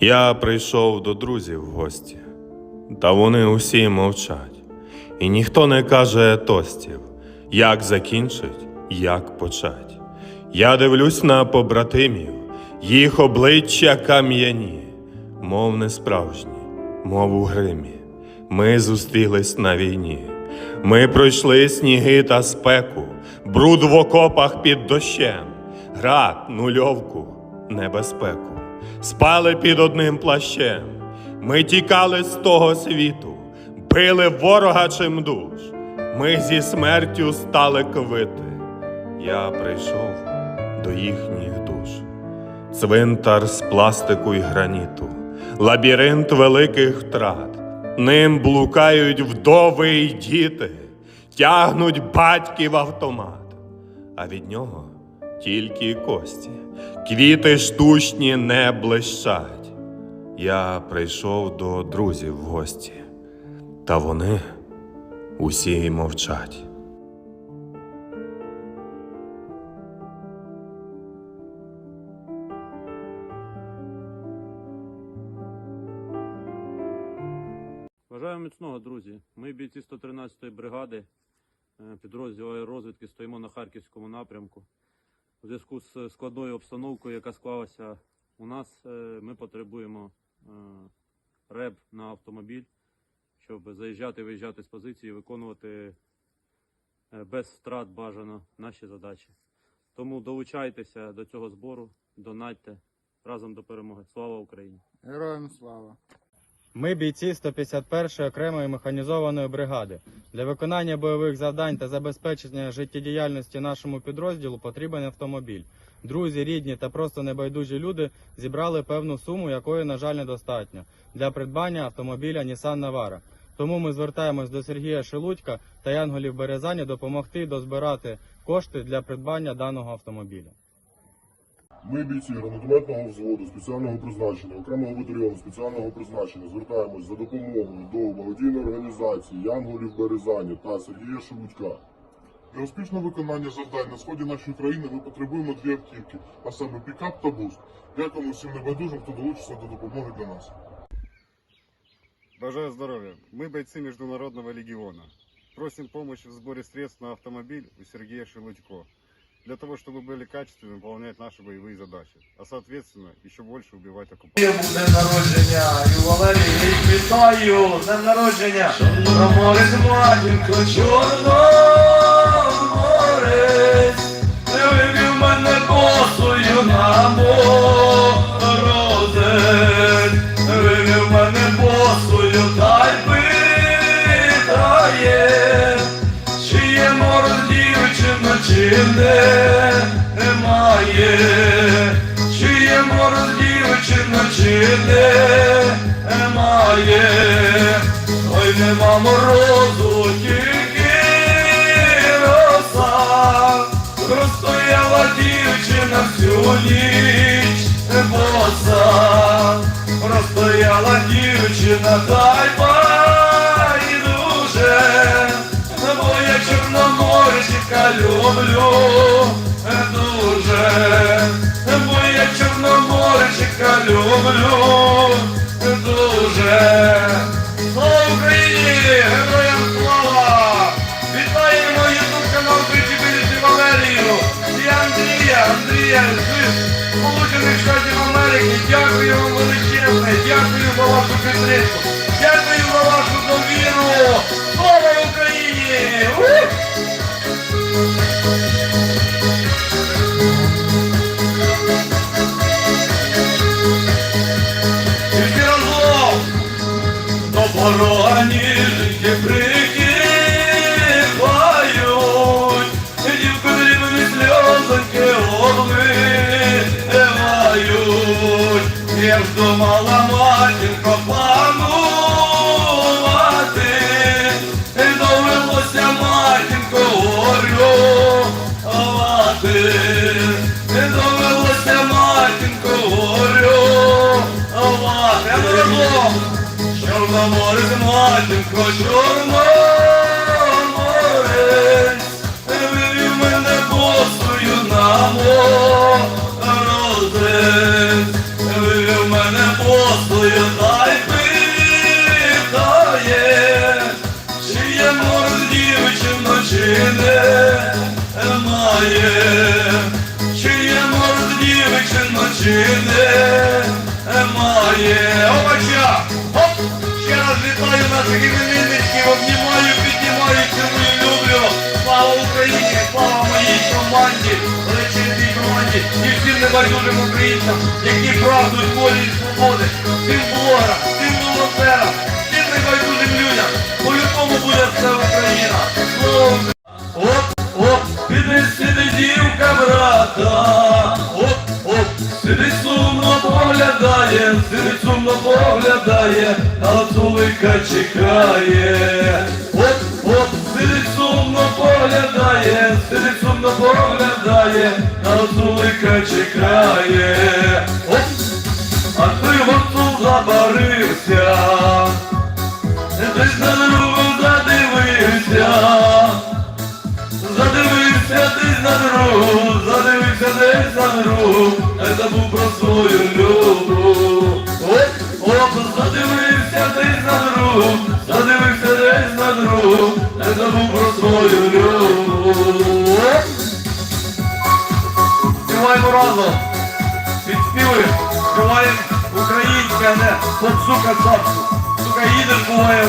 Я прийшов до друзів в гості, та вони усі мовчать, і ніхто не каже тостів, як закінчить, як почать. Я дивлюсь на побратимів, їх обличчя кам'яні, мов не справжні, мов у гримі. Ми зустрілись на війні. Ми пройшли сніги та спеку, бруд в окопах під дощем, град, нульовку, небезпеку. Спали під одним плащем. Ми тікали з того світу, били ворога чим душ. Ми зі смертю стали квити. Я прийшов до їхніх душ. Цвинтар з пластику й граніту, лабіринт великих втрат. Ним блукають вдови й діти, тягнуть батьків автомат, а від нього тільки кості, квіти штучні не блищать. Я прийшов до друзів в гості, та вони усі мовчать. Бажаю міцного, друзі. Ми бійці 113-ї бригади, е, підрозділу аеророзвідки стоїмо на Харківському напрямку. У зв'язку з складною обстановкою, яка склалася у нас, е, ми потребуємо е, реб на автомобіль, щоб заїжджати, виїжджати з позиції, виконувати е, без втрат бажано наші задачі. Тому долучайтеся до цього збору, донатьте разом до перемоги. Слава Україні! Героям слава! Ми бійці 151-ї окремої механізованої бригади. Для виконання бойових завдань та забезпечення життєдіяльності нашому підрозділу потрібен автомобіль. Друзі, рідні та просто небайдужі люди зібрали певну суму, якої, на жаль, недостатньо для придбання автомобіля Nissan Navara. Тому ми звертаємось до Сергія Шелудька та Янголів Березані допомогти дозбирати кошти для придбання даного автомобіля. Ми, бійці гранатометного взводу спеціального призначення, окремого батальйону спеціального призначення, звертаємось за допомогою до благодійної організації Янголів Березані та Сергія Шелудька. Для успішного виконання завдань на сході нашої країни ми потребуємо дві автівки, а саме пікап та бус. Дякуємо всім небайдужим, хто долучиться до допомоги для нас. Бажаю здоровья. Мы бойцы Международного легиона. Просим помощи в сборе средств на автомобиль у Сергея Шелудько Для того, чтобы были качественно выполнять наши боевые задачи. А соответственно, еще больше убивать оккупантов. Днем народження, і Валерій, вітаю, з днем народження, Чорноморець, матінко, Чорноморець, ти Чи немає, чи є мороз дівчина, чи немає, ой нема морозу, тільки роса, розстояла дівчина всю ніч боса, розстояла дівчина, дай люблю дуже, бо я чорноморщика люблю дуже. Слава Україні! Героям слава! Вітаємо ютуб канал Причепилися Валерію і Андрія, Андрія з Сполучених Штатів Америки. Дякую вам величезне, дякую за вашу підтримку, дякую за вашу довіру. Сльозоньки обливають, як думала матінко панувати, довелося матінко горювати, довелося матінко горювати, Чорноморець, матінко, чорноморець, чи є мордівик, чи ночі немає. Обача! Оп! Ще раз вітаю наших іменинників, обнімаю, піднімаю, цілую, люблю. Слава Україні, слава моїй команді, величезній команді і всім небайдужим українцям, які прагнуть волі і свободи, всім блогерам, брата. Оп, оп, сидить сумно поглядає, сидить сумно поглядає, а цулика чекає. Оп, оп, сидить сумно поглядає, сидить сумно поглядає, а цулика чекає. На другу, забув про свою любу. Оп, оп, задивився десь на другу, задивився десь на другу, а забув про свою любу. Співаємо разом, підспівуємо, співаємо українське, не попсука цапку. Сука, їдеш, буває,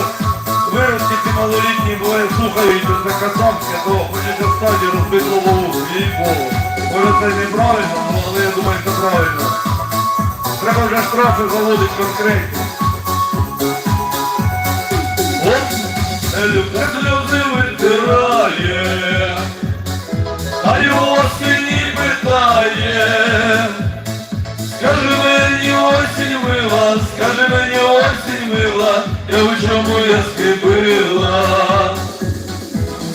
вирості ці малолітні, буває, слухають це кацапське, то хочеться встати і розбити голову, їй Богу. Може це неправильно, ну, але я думаю, це правильно. Треба вже штрафи заводити конкретні. Оп, люблю сльози витирає, а його спині питає. Скажи мені осінь мила, скажи мені осінь мила, я у чому я скибила.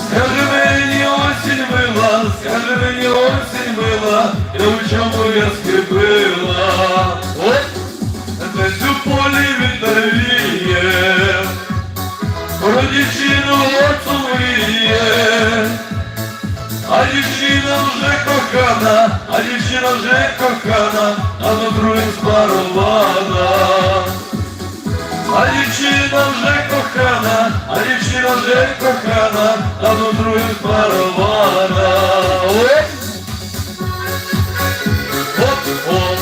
Скажи мені осінь мила, скажи мені осінь мила, я у чому я скибила. Оп, десь у полі про дівчину оцумує. А дівчина вже кохана, а дівчина вже кохана, а до другим спарована. А дівчина вже кохана, а дівчина вже кохана, а до другим спарована. Оп! Оп, оп.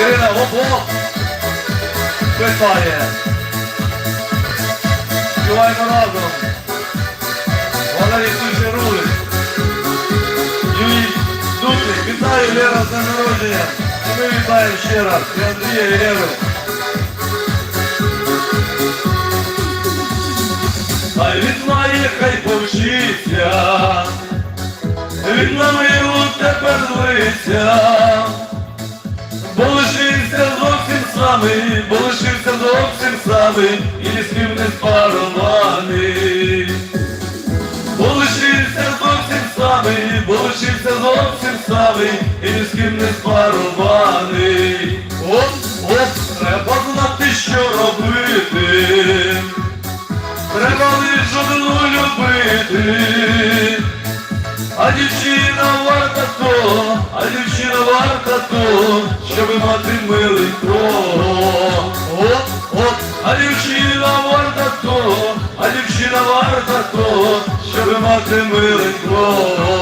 Ірина, оп, оп. Питає. Співаємо разом. Валерій Суші рулить. Юрій Дудник, вітаю Лера з днем народження. І ми вітаємо ще раз. І Андрія і Леру. Хай від знає, хай повчиться. Він на милу тепер злиться. Бо лишився зовсім самий, бо лишився зовсім самий, і ні з ким не спарований. Бо зовсім самий, бо лишився зовсім самий, і ні з ким не спарований. Оп, оп, треба А дівчина варта то, а дівчина варта то, щоб мати милий миленького. От, от, а дівчина варта то, а дівчина варта то, щоб мати милий Оп.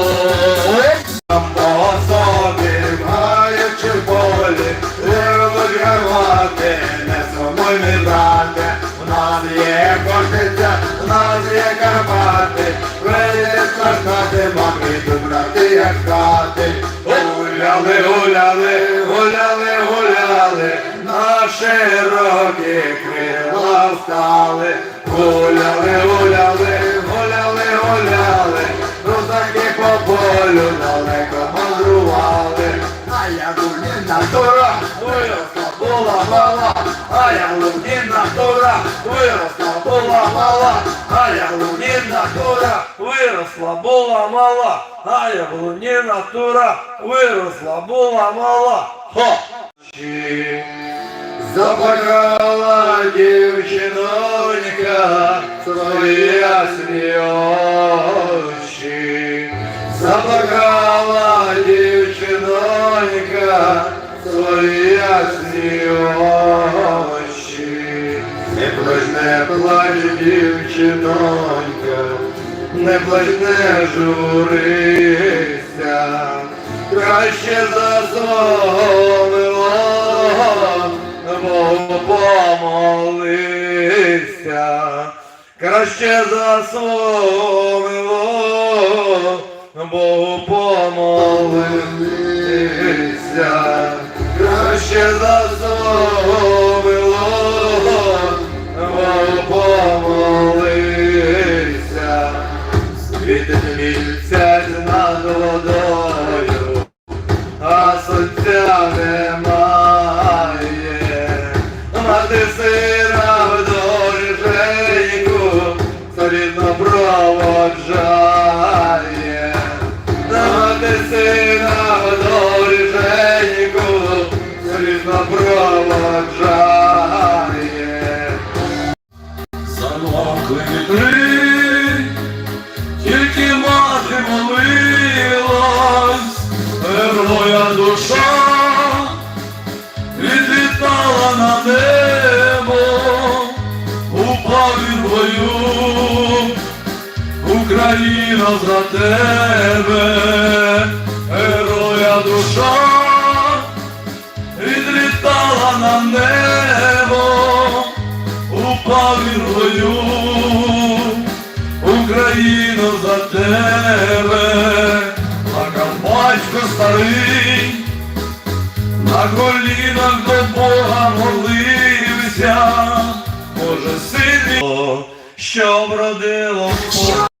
Як хати. Гуляли, гуляли, гуляли, гуляли, на широкі крила встали. Гуляли, гуляли, гуляли, гуляли, Русаки по полю далеко мандрували, а я лунина дура, виросла була мала, а я лунина дура, виросла була мала, а я лунина дура, виросла була мала, а я лунина дура, виросла була мала. Хо! Заплакала дівчинонька свої ясні очі. Заплакала дівчинонька свої ясні очі. Не плач, дівчинонька, не плач, не журися, краще за свого милого Богу помолися, краще за свого милого Богу молилась, героя душа відлітала на небо, упав він бою, Україна за тебе, героя душа відлітала на небо, упав він Бога молився, Боже сильний, що вродила